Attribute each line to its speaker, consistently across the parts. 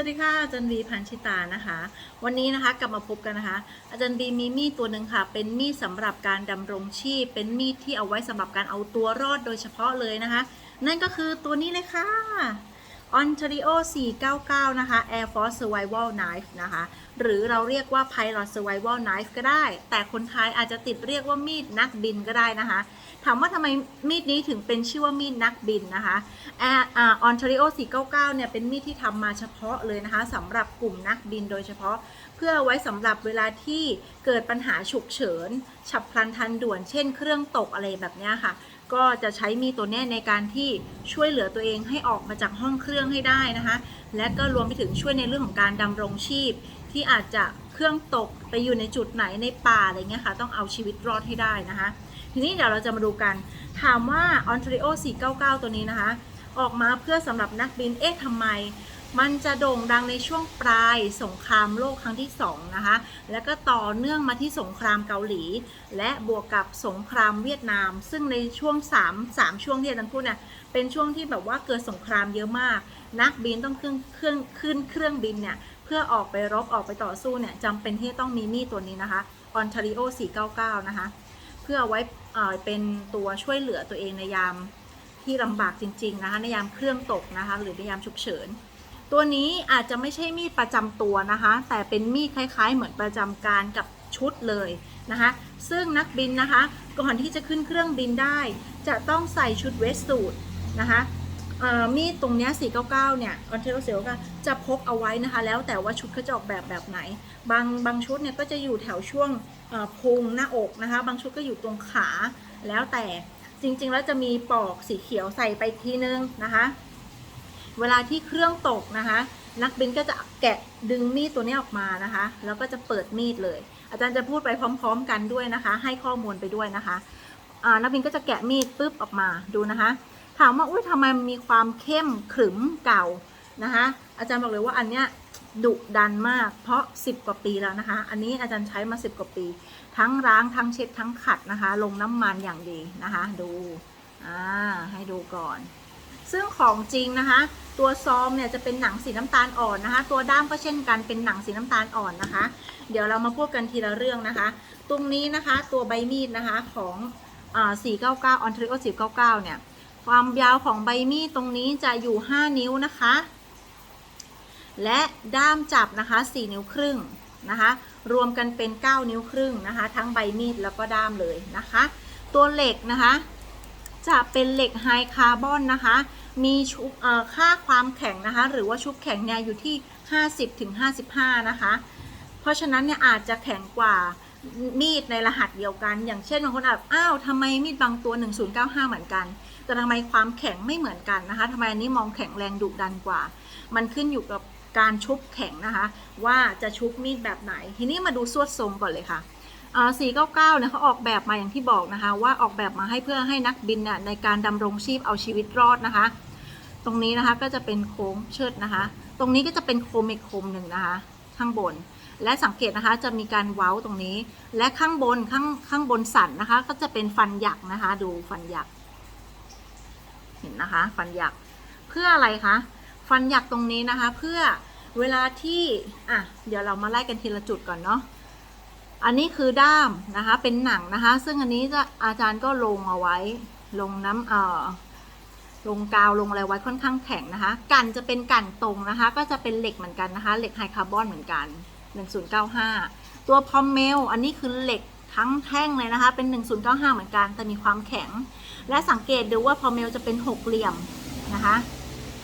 Speaker 1: สวัสดีค่ะอาจารย์ดีพันชิตานะคะ วันนี้นะคะกลับมาพบกันนะคะ อาจารย์ดีมีมีดตัวหนึ่งค่ะ เป็นมีดสำหรับการดำรงชีพ เป็นมีดที่เอาไว้สำหรับการเอาตัวรอดโดยเฉพาะเลยนะคะ นั่นก็คือตัวนี้เลยค่ะ Ontario 499 นะคะ Air Force Survival Knife นะคะ หรือเราเรียกว่า Pilot Survival Knife ก็ได้ แต่คนไทยอาจจะติดเรียกว่ามีดนักบินก็ได้นะคะ ถามว่าทำไมมีดนี้ถึงเป็นชื่อว่ามีดนักบินนะคะ Air Ontario 499 เนี่ยเป็นมีดที่ทำมาเฉพาะเลยนะคะสำหรับกลุ่มนักบินโดยเฉพาะ เพื่อไว้สำหรับเวลาที่เกิดปัญหาฉุกเฉิน ฉับพลันทันด่วน เช่นเครื่องตกอะไรแบบนี้ค่ะ ก็จะใช้มีตัวเนี้ในการที่ช่วยเหลือตัวเองให้ออกมาจากห้องเครื่องให้ได้นะคะ และก็รวมไปถึงช่วยในเรื่องของการดำรงชีพ ที่อาจจะเครื่องตกไปอยู่ในจุดไหนในป่าอะไรเงี้ยค่ะ ต้องเอาชีวิตรอดให้ได้นะคะ ทีนี้เดี๋ยวเราจะมาดูกัน ถามว่า Ontario 499 ตัวนี้นะคะ ออกมาเพื่อสำหรับนักบินเอ๊ะทำไม มันจะโด่งดังในช่วงปลายสงครามโลกครั้งที่2นะคะ แล้วก็ต่อเนื่องมาที่สงครามเกาหลี และบวกกับสงครามเวียดนาม ซึ่งในช่วง 3 3 ช่วงที่อาจารย์พูดเนี่ยเป็นช่วงที่แบบว่าเกิดสงครามเยอะมาก นักบินต้องขึ้นเครื่องขึ้นเครื่องบินเนี่ยเพื่อออกไปรบออกไปต่อสู้เนี่ยจำเป็นที่ต้องมีมีดตัวนี้นะคะ Ontario 499 นะคะ เพื่อไว้เอ่อเป็นตัวช่วยเหลือตัวเองในยามที่ลำบากจริง ๆ นะคะ ในยามเครื่องตกนะคะ หรือในยามฉุกเฉิน ตัวนี้อาจจะไม่ใช่มีดประจำตัวนะคะ แต่เป็นมีดคล้ายๆ เหมือนประจำการกับชุดเลยนะคะ ซึ่งนักบินนะคะ ก่อนที่จะขึ้นเครื่องบินได้ จะต้องใส่ชุดเวสสูทนะคะมีดตรงนี้499 เนี่ยออนเทโรเซลก็จะพกเอาไว้นะคะ แล้วแต่ว่าชุดเขาจะออกแบบแบบไหน บางบางชุดเนี่ยก็จะอยู่แถวช่วงพุงหน้าอกนะคะ บางชุดก็อยู่ตรงขา แล้วแต่จริงๆ แล้วจะมีปลอกสีเขียวใส่ไปอีกทีนึงนะคะ เวลาที่เครื่องตกนะคะ นักบินก็จะแกะดึงมีดตัวนี้ออกมานะคะ แล้วก็จะเปิดมีดเลย อาจารย์จะพูดไปพร้อม ๆ กันด้วยนะคะ ให้ข้อมูลไปด้วยนะคะนักบินก็จะแกะมีดปุ๊บออกมาดูนะคะ ถามว่าอุ้ยทำไมมีความเข้มขรึมเก่านะคะอาจารย์บอกเลยว่าอันเนี้ยดุดันมากเพราะ 10 กว่าปีแล้วนะคะ อันนี้อาจารย์ใช้มา 10 กว่าปี ทั้งล้างทั้งเช็ดทั้งขัดนะคะ ลงน้ำมันอย่างดีนะคะ ดูอ่าให้ดูก่อน ซึ่งของจริงนะคะ ตัวซองเนี่ยจะเป็นหนังสีน้ำตาลอ่อนนะคะ ตัวด้ามก็เช่นกันเป็นหนังสีน้ำตาลอ่อนนะคะ เดี๋ยวเรามาพูดกันทีละเรื่องนะคะ ตรงนี้นะคะตัวใบมีดนะคะของอ่า499 Ontario 499 เนี่ย ความยาวของใบมีดตรงนี้จะอยู่ 5 นิ้วนะคะ และด้ามจับนะคะ 4 นิ้วครึ่งนะคะ รวมกันเป็น 9 นิ้วครึ่งนะคะ ทั้งใบมีดแล้วก็ด้ามเลยนะคะ ตัวเหล็กนะคะ จะเป็นเหล็กไฮคาร์บอนนะคะ มีชุบค่าความแข็งนะคะ หรือว่าชุบแข็งเนี่ยอยู่ที่ 50ถึง55 นะคะ เพราะฉะนั้นเนี่ยอาจจะแข็งกว่ามีดในรหัสเดียวกัน อย่างเช่นบางคนอาจอ้าวทำไมมีดบางตัว 1095 เหมือนกัน แต่ทำไมความแข็งไม่เหมือนกันนะคะทำไมอันนี้มองแข็งแรงดุดันกว่า มันขึ้นอยู่กับการชุบแข็งนะคะ ว่าจะชุบมีดแบบไหน ทีนี้มาดูสวดทรงก่อนเลยค่ะอ่า499เนี่ยเขาออกแบบมาอย่างที่บอกนะคะ ว่าออกแบบมาให้เพื่อให้นักบินเนี่ยในการดำรงชีพเอาชีวิตรอดนะคะ ตรงนี้นะคะก็จะเป็นโค้งเชิดนะคะ ตรงนี้ก็จะเป็นโคมอีกโคมหนึ่งนะคะ ข้างบน และสังเกตนะคะจะมีการเว้าตรงนี้ และข้างบนข้างข้างบนสันนะคะ ก็จะเป็นฟันหยักนะคะ ดูฟันหยัก เห็นนะคะ ฟันหยัก เพื่ออะไรคะ ฟันหยักตรงนี้นะคะ เพื่อเวลาที่อะเดี๋ยวเรามาไล่กันทีละจุดก่อนเนาะอันนี้คือด้ามนะคะ เป็นหนังนะคะ ซึ่งอันนี้จะอาจารย์ก็ลงเอาไว้ ลงน้ำเอ่อ ลงกาวลงอะไรไว้ค่อนข้างแข็งนะคะ กันจะเป็นกันตรงนะคะ ก็จะเป็นเหล็กเหมือนกันนะคะ เหล็กไฮคาร์บอนเหมือนกัน 1095 ตัวพอมเมล อันนี้คือเหล็กทั้งแท่งเลยนะคะ เป็น 1095 เหมือนกัน แต่มีความแข็ง และสังเกตดูว่าพอมเมลจะเป็นหกเหลี่ยมนะคะ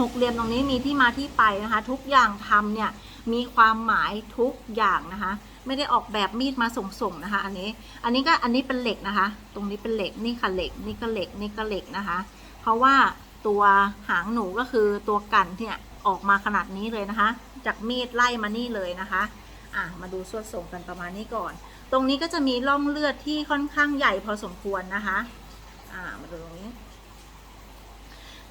Speaker 1: หกเหลี่ยมตรงนี้มีที่มาที่ไปนะคะ ทุกอย่างทำเนี่ยมีความหมายทุกอย่างนะคะ ไม่ได้ออกแบบมีดมาส่งๆนะคะ อันนี้ อันนี้ก็อันนี้เป็นเหล็กนะคะ ตรงนี้เป็นเหล็กนี่ค่ะเหล็กนี่ก็เหล็กนี่ก็เหล็กนะคะ เพราะว่าตัวหางหนูก็คือตัวกันเนี่ยออกมาขนาดนี้เลยนะคะ จากมีดไล่มานี่เลยนะคะอะมาดูส่วดส่งกันประมาณนี้ก่อน ตรงนี้ก็จะมีร่องเลือดที่ค่อนข้างใหญ่พอสมควรนะคะอ่ามาดูตรงนี้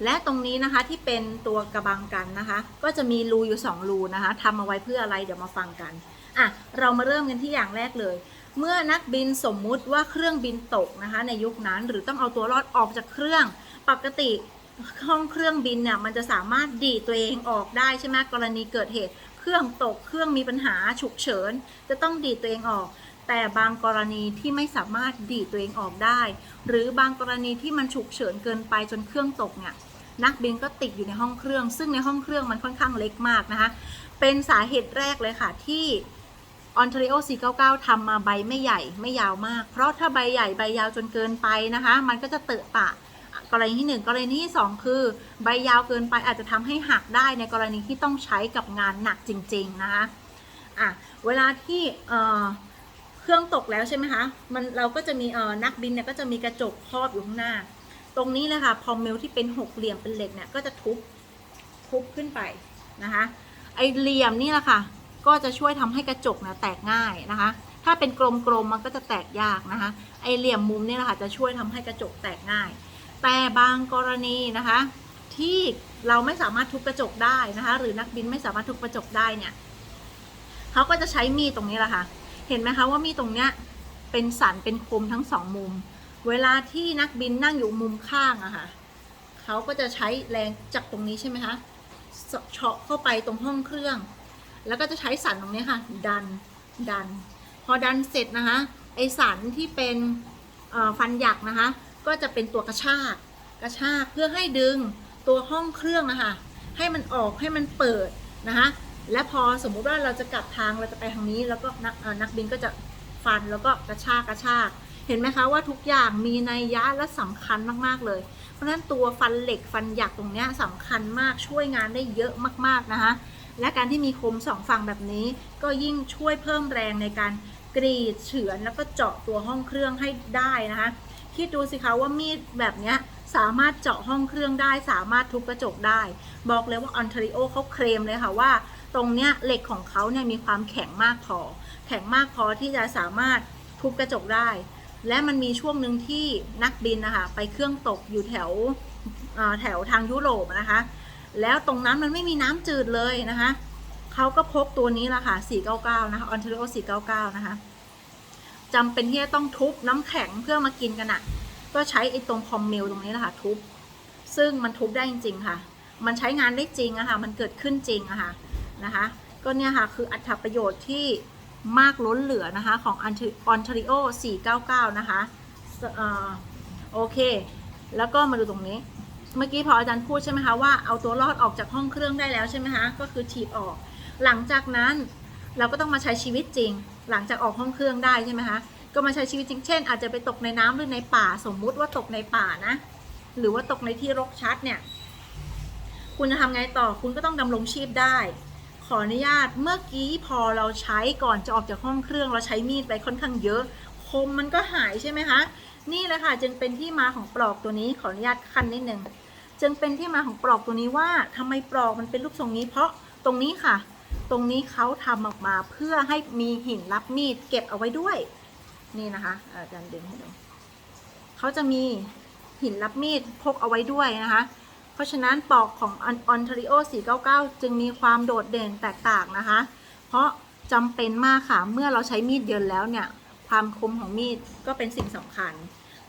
Speaker 1: และตรงนี้นะคะที่เป็นตัวกระบังกันนะคะ ก็จะมีรูอยู่2รูนะคะทำเอาไว้เพื่ออะไรเดี๋ยวมาฟังกันอะเรามาเริ่มกันที่อย่างแรกเลย เมื่อนักบินสมมุติว่าเครื่องบินตกนะคะ ในยุคนั้นหรือต้องเอาตัวรอดออกจากเครื่อง ปกติห้องเครื่องบินเนี่ยมันจะสามารถดีตัวเองออกได้ใช่ไหมกรณีเกิดเหตุ เครื่องตกเครื่องมีปัญหาฉุกเฉิน จะต้องดีตัวเองออก แต่บางกรณีที่ไม่สามารถดีตัวเองออกได้ หรือบางกรณีที่มันฉุกเฉินเกินไปจนเครื่องตกเนี่ยนักบินก็ติดอยู่ในห้องเครื่อง ซึ่งในห้องเครื่องมันค่อนข้างเล็กมากนะคะ เป็นสาเหตุแรกเลยค่ะที่ Ontario 499ทำมาใบไม่ใหญ่ไม่ยาวมาก เพราะถ้าใบใหญ่ใบยาวจนเกินไปนะคะ มันก็จะเตอะปะ กรณีที่ 1 กรณีที่ 2 คือ ใบยาวเกินไปอาจจะทำให้หักได้ในกรณีที่ต้องใช้กับงานหนักจริง ๆ นะคะอะเวลาที่เครื่องตกแล้วใช่ไหมคะมันเราก็จะมีนักบินเนี่ยก็จะมีกระจกครอบอยู่ข้างหน้า ตรงนี้เลยค่ะพอเมลที่เป็นหกเหลี่ยมเป็นเหล็กเนี่ยก็จะทุบทุบขึ้นไปนะคะไอเหลี่ยมนี่แหละค่ะ ก็จะช่วยทำให้กระจกเนี่ยแตกง่ายนะคะ ถ้าเป็นกลมๆมันก็จะแตกยากนะคะ ไอเหลี่ยมมุมนี่แหละค่ะจะช่วยทำให้กระจกแตกง่าย แต่บางกรณีนะคะ ที่เราไม่สามารถทุบกระจกได้นะคะ หรือนักบินไม่สามารถทุบกระจกได้เนี่ยเขาก็จะใช้มีดตรงนี้แหละค่ะ เห็นไหมคะว่ามีดตรงเนี้ยเป็นสันเป็นคมทั้งสองมุม เวลาที่นักบินนั่งอยู่มุมข้างอะค่ะเขาก็จะใช้แรงจากตรงนี้ใช่ไหมคะเฉาะเข้าไปตรงห้องเครื่อง แล้วก็จะใช้สันตรงนี้ค่ะ ดันดัน พอดันเสร็จนะคะไอสันที่เป็นฟันหยักนะคะ ก็จะเป็นตัวกระชาก กระชากเพื่อให้ดึงตัวห้องเครื่องนะคะ ให้มันออกให้มันเปิดนะคะ และพอสมมุติว่าเราจะกลับทางเราจะไปทางนี้ แล้วก็นักนักบินก็จะฟันแล้วก็กระชากกระชาก เห็นไหมคะว่าทุกอย่างมีนัยยะและสำคัญมากๆเลย เพราะฉะนั้นตัวฟันเหล็กฟันหยักตรงเนี้ยสำคัญมากช่วยงานได้เยอะมากๆนะคะและการที่มีคมสองฝั่งแบบนี้ ก็ยิ่งช่วยเพิ่มแรงในการกรีดเฉือนแล้วก็เจาะตัวห้องเครื่องให้ได้นะคะ คิดดูสิคะว่ามีดแบบเนี้ยสามารถเจาะห้องเครื่องได้ สามารถทุบกระจกได้ บอกเลยว่า Ontario เขาเคลมเลยค่ะว่า ตรงเนี้ยเหล็กของเขาเนี่ยมีความแข็งมากพอ แข็งมากพอที่จะสามารถทุบกระจกได้ และมันมีช่วงหนึ่งที่นักบินนะคะไปเครื่องตกอยู่แถวแถวทางยุโรปนะคะ แล้วตรงนั้นมันไม่มีน้ำจืดเลยนะคะเขาก็พกตัวนี้ละค่ะ 499 นะคะ Ontario 499 นะคะจำเป็นที่จะต้องทุบน้ำแข็งเพื่อมากินกันอะ่ะ ก็ใช้ไอ้ตรงคอมเมลตรงนี้แหละค่ะทุบ ซึ่งมันทุบได้จริง ๆ ค่ะ มันใช้งานได้จริงอะค่ะ มันเกิดขึ้นจริงอะค่ะนะคะ ก็เนี่ยค่ะคืออัตประโยชน์ที่มากล้นเหลือนะคะของ Ontario 499 นะคะโอเค แล้วก็มาดูตรงนี้ เมื่อกี้พออาจารย์พูดใช่ไหมคะว่าเอาตัวรอดออกจากห้องเครื่องได้แล้วใช่ไหมคะก็คือถีบออก หลังจากนั้นเราก็ต้องมาใช้ชีวิตจริง หลังจากออกห้องเครื่องได้ใช่ไหมคะ ก็มาใช้ชีวิตจริงเช่น อาจจะไปตกในน้ำหรือในป่าสมมุติว่าตกในป่านะ หรือว่าตกในที่รกชัดเนี่ย คุณจะทำไงต่อคุณก็ต้องดำรงชีพได้ ขออนุญาตเมื่อกี้พอเราใช้ก่อนจะออกจากห้องเครื่องเราใช้มีดไปค่อนข้างเยอะ คมมันก็หายใช่ไหมคะนี่แหละค่ะจึงเป็นที่มาของปลอกตัวนี้ขออนุญาตคันนิดนึงจึงเป็นที่มาของปลอกตัวนี้ว่าทำไมปลอกมันเป็นรูปทรงนี้ เพราะตรงนี้ค่ะ ตรงนี้เขาทำออกมาเพื่อให้มีหินรับมีดเก็บเอาไว้ด้วย นี่นะคะอาจารย์ดึงให้ดูเขาจะมีหินรับมีดพกเอาไว้ด้วยนะคะ เพราะฉะนั้นปลอกของ Ontario 499 จึงมีความโดดเด่นแตกต่างนะคะ เพราะจำเป็นมากค่ะ เมื่อเราใช้มีดเยินแล้วเนี่ย ความคมของมีดก็เป็นสิ่งสำคัญ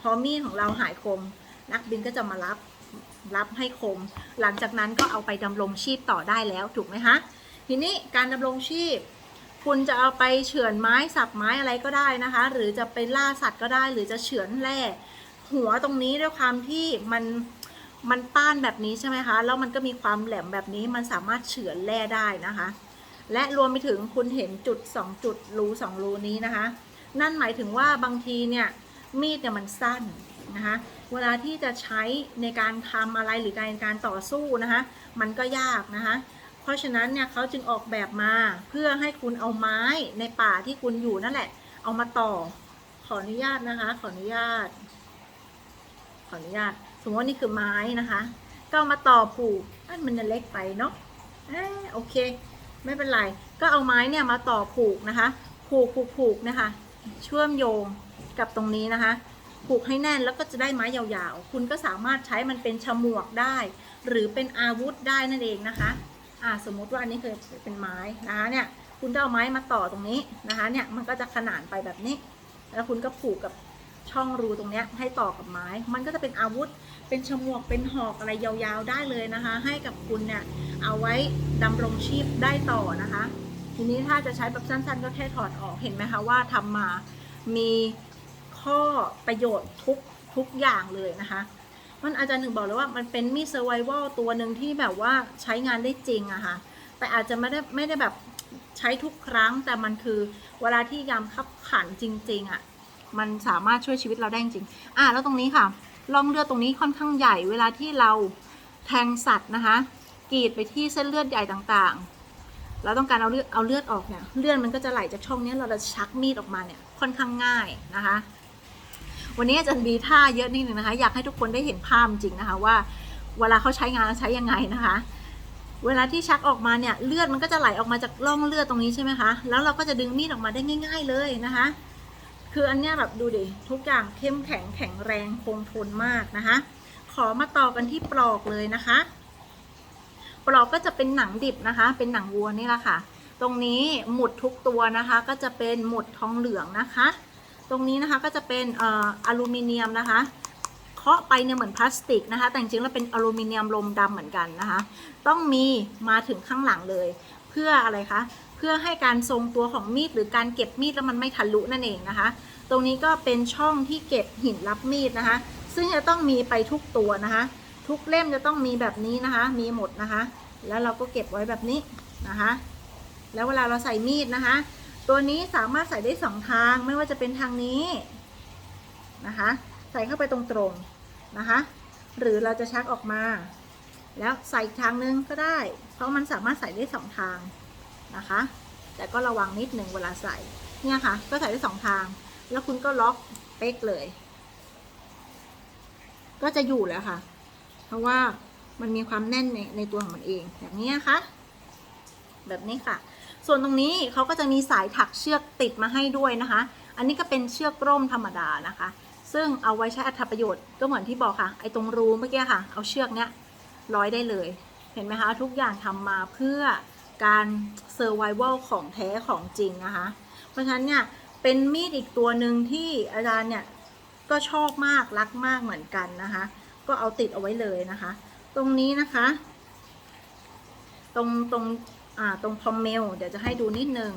Speaker 1: พอมีดของเราหายคม นักบินก็จะมารับรับให้คม หลังจากนั้นก็เอาไปดำรงชีพต่อได้แล้วถูกไหมคะ ทีนี้การดำรงชีพ คุณจะเอาไปเฉือนไม้สับไม้อะไรก็ได้นะคะ หรือจะไปล่าสัตว์ก็ได้ หรือจะเฉือนแร่หัวตรงนี้ด้วยความที่มันมันป้านแบบนี้ใช่ไหมคะ แล้วมันก็มีความแหลมแบบนี้มันสามารถเฉือนแร่ได้นะคะ และรวมไปถึงคุณเห็นจุด 2 จุดรู2รูนี้นะคะ นั่นหมายถึงว่าบางทีเนี่ยมีดเนี่ยมันสั้นนะคะ เวลาที่จะใช้ในการทำอะไรหรือการการต่อสู้นะคะ มันก็ยากนะคะ เพราะฉะนั้นเนี่ยเขาจึงออกแบบมาเพื่อให้คุณเอาไม้ในป่าที่คุณอยู่นั่นแหละ เอามาต่อ ขออนุญาตนะคะ ขออนุญาต ขออนุญาต สมมติว่านี่คือไม้นะคะ ก็เอามาต่อผูกอันมันจะเล็กไปเนาะเอ้โอเค ไม่เป็นไร ก็เอาไม้เนี่ยมาต่อผูกนะคะ ผูกผูกผูกนะคะ เชื่อมโยงกับตรงนี้นะคะผูกให้แน่นแล้วก็จะได้ไม้ยาวๆ คุณก็สามารถใช้มันเป็นฉมวกได้ หรือเป็นอาวุธได้นั่นเองนะคะ อ่าสมมุติว่าอันนี้คือเป็นไม้นะคะเนี่ยคุณจะเอาไม้มาต่อตรงนี้นะคะเนี่ยมันก็จะขนานไปแบบนี้ แล้วคุณก็ผูกกับช่องรูตรงเนี้ยให้ต่อกับไม้ มันก็จะเป็นอาวุธ เป็นฉมวก เป็นหอกอะไรยาวๆได้เลยนะคะ ให้กับคุณเนี่ยเอาไว้ดำรงชีพได้ต่อนะคะ ทีนี้ถ้าจะใช้แบบสั้นๆ ก็แค่ถอดออกเห็นไหมคะว่าทำมามีข้อประโยชน์ทุกทุกอย่างเลยนะคะ มันอาจารย์ถึงบอกเลยว่ามันเป็นมีดเซอร์ไวเวลตัวหนึ่งที่แบบว่าใช้งานได้จริงอะค่ะ แต่อาจจะไม่ได้ไม่ได้แบบใช้ทุกครั้ง แต่มันคือเวลาที่ยามขับขันจริง ๆอะมันสามารถช่วยชีวิตเราได้จริงอะแล้วตรงนี้ค่ะร่องเลือดตรงนี้ค่อนข้างใหญ่ เวลาที่เราแทงสัตว์นะคะกรีดไปที่เส้นเลือดใหญ่ต่างๆ เราต้องการเอาเลือดเอาเลือดออกเนี่ยเลือดมันก็จะไหลจากช่องนี้เราจะชักมีดออกมาเนี่ยค่อนข้างง่ายนะคะ วันนี้อาจารย์บีท่าเยอะนิดนึงนะคะ อยากให้ทุกคนได้เห็นภาพจริงนะคะว่า เวลาเขาใช้งานใช้ยังไงนะคะ เวลาที่ชักออกมาเนี่ยเลือดมันก็จะไหลออกมาจากร่องเลือดตรงนี้ใช่ไหมคะแล้วเราก็จะดึงมีดออกมาได้ง่าย ๆเลยนะคะ คืออันเนี้ยแบบดูดิทุกอย่างเข้มแข็งแข็งแรงคงทนมากนะคะ ขอมาต่อกันที่ปลอกเลยนะคะปลอกก็จะเป็นหนังดิบนะคะ เป็นหนังวัวนี่แหละค่ะ ตรงนี้หมุดทุกตัวนะคะ ก็จะเป็นหมุดทองเหลืองนะคะ ตรงนี้นะคะก็จะเป็นอออลูมิเนียมนะคะเคาะไปเนี่ยเหมือนพลาสติกนะคะ แต่จริงๆแล้วเป็นอลูมิเนียมลมดำเหมือนกันนะคะ ต้องมีมาถึงข้างหลังเลย เพื่ออะไรคะเพื่อให้การทรงตัวของมีดหรือการเก็บมีดแล้วมันไม่ทะลุนั่นเองนะคะ ตรงนี้ก็เป็นช่องที่เก็บหินรับมีดนะคะ ซึ่งจะต้องมีไปทุกตัวนะคะ ทุกเล่มจะต้องมีแบบนี้นะคะ มีหมดนะคะ แล้วเราก็เก็บไว้แบบนี้นะคะ แล้วเวลาเราใส่มีดนะคะ ตัวนี้สามารถใส่ได้สองทางไม่ว่าจะเป็นทางนี้นะคะ ใส่เข้าไปตรงๆนะคะ หรือเราจะชักออกมา แล้วใส่อีกทางนึงก็ได้ เพราะมันสามารถใส่ได้สองทางนะคะ แต่ก็ระวังนิดหนึ่งเวลาใส่เนี่ยค่ะ ก็ใส่ได้สองทาง แล้วคุณก็ล็อกเป๊กเลย ก็จะอยู่แล้วค่ะ เพราะว่ามันมีความแน่นในในตัวของมันเองแบบนี้นะคะ แบบนี้ค่ะ ส่วนตรงนี้เขาก็จะมีสายถักเชือกติดมาให้ด้วยนะคะ อันนี้ก็เป็นเชือกร่มธรรมดานะคะ ซึ่งเอาไว้ใช้อัตประโยชน์ก็เหมือนที่บอกค่ะ ไอ้ตรงรูเมื่อกี้ค่ะ เอาเชือกเนี้ยร้อยได้เลย เห็นไหมคะ ทุกอย่างทำมาเพื่อการเซอร์ไว a l ของแท้ของจริงนะคะ เพราะฉะนั้นเนี่ยเป็นมีดอีกตัวหนึ่งที่อาจารย์เนี่ยก็ชอบมากรักมากเหมือนกันนะคะ ก็เอาติดเอาไว้เลยนะคะ ตรงนี้นะคะ ตรงตรง อ่าตรงพอมเมล เดี๋ยวจะให้ดูนิดนึง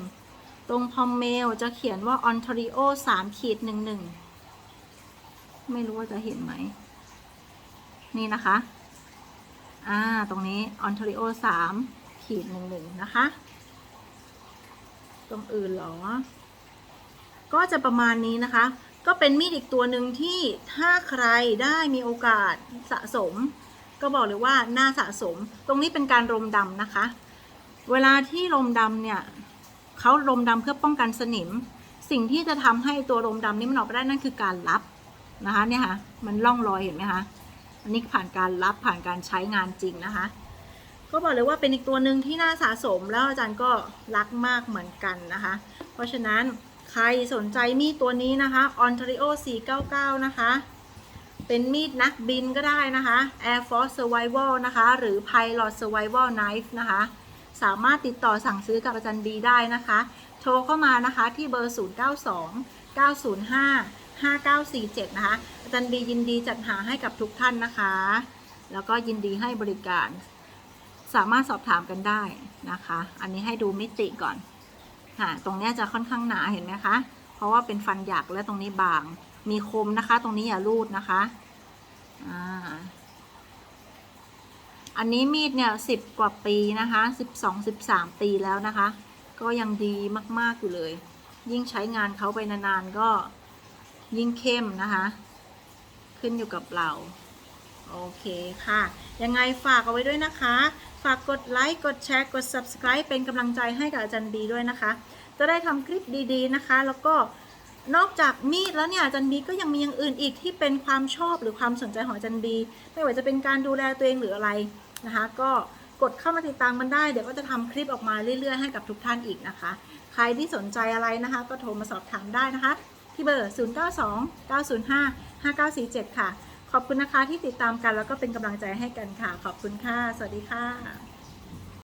Speaker 1: ตรงพอมเมลจะเขียนว่า Ontario 3ขีดหนึ่งหนึ่งไม่รู้ว่าจะเห็นไหม นี่นะคะ อ่า ตรงนี้ Ontario 3ขีดหนึ่งหนึ่งนะคะ ตรงอื่นเหรอ ก็จะประมาณนี้นะคะ ก็เป็นมีดอีกตัวหนึ่งที่ถ้าใครได้มีโอกาสสะสม ก็บอกเลยว่าน่าสะสม ตรงนี้เป็นการรมดำนะคะ เวลาที่รมดำเนี่ยเขารมดำเพื่อป้องกันสนิม สิ่งที่จะทำให้ตัวรมดำนี้มันออกไปได้นั่นคือการรับนะคะเนี่ยค่ะมันล่องรอยเห็นไหมคะอันนี้ผ่านการรับผ่านการใช้งานจริงนะคะ ก็บอกเลยว่าเป็นอีกตัวหนึ่งที่น่าสะสมแล้วอาจารย์ก็รักมากเหมือนกันนะคะ เพราะฉะนั้นใครสนใจมีดตัวนี้นะคะ Ontario 499 นะคะ เป็นมีดนักบินก็ได้นะคะ Air Force Survival นะคะ หรือ Pilot Survival Knife นะคะ สามารถติดต่อสั่งซื้อกับอาจารย์บีได้นะคะ โทรเข้ามานะคะที่เบอร์ 092 905 5947 นะคะ อาจารย์บียินดีจัดหาให้กับทุกท่านนะคะ แล้วก็ยินดีให้บริการ สามารถสอบถามกันได้นะคะ อันนี้ให้ดูมิติก่อนค่ะตรงนี้จะค่อนข้างหนาเห็นไหมคะ เพราะว่าเป็นฟันหยักและตรงนี้บาง มีคมนะคะ ตรงนี้อย่ารูดนะคะ อ่า อันนี้มีดเนี่ยสิบกว่าปีนะคะสิบสองสิบสามปีแล้วนะคะ ก็ยังดีมากๆอยู่เลย ยิ่งใช้งานเขาไปนานๆก็ยิ่งเข้มนะคะ ขึ้นอยู่กับเรา โอเคค่ะ ยังไงฝากเอาไว้ด้วยนะคะ ฝากกดไลค์กดแชร์กด subscribe เป็นกำลังใจให้กับอาจารย์บีด้วยนะคะ จะได้ทำคลิปดีๆนะคะ แล้วก็นอกจากมีดแล้วเนี่ยอาจารย์บีก็ยังมีอย่างอื่นอีกที่เป็นความชอบหรือความสนใจของอาจารย์บี ไม่ว่าจะเป็นการดูแลตัวเองหรืออะไร นะคะ ก็กดเข้ามาติดตามมันได้ เดี๋ยวก็จะทำคลิปออกมาเรื่อยๆให้กับทุกท่านอีกนะคะ ใครที่สนใจอะไรนะคะ ก็โทรมาสอบถามได้นะคะ ที่เบอร์ 092 905 5947 ค่ะ ขอบคุณนะคะที่ติดตามกันแล้วก็เป็นกำลังใจให้กันค่ะ ขอบคุณค่ะ สวัสดีค่ะ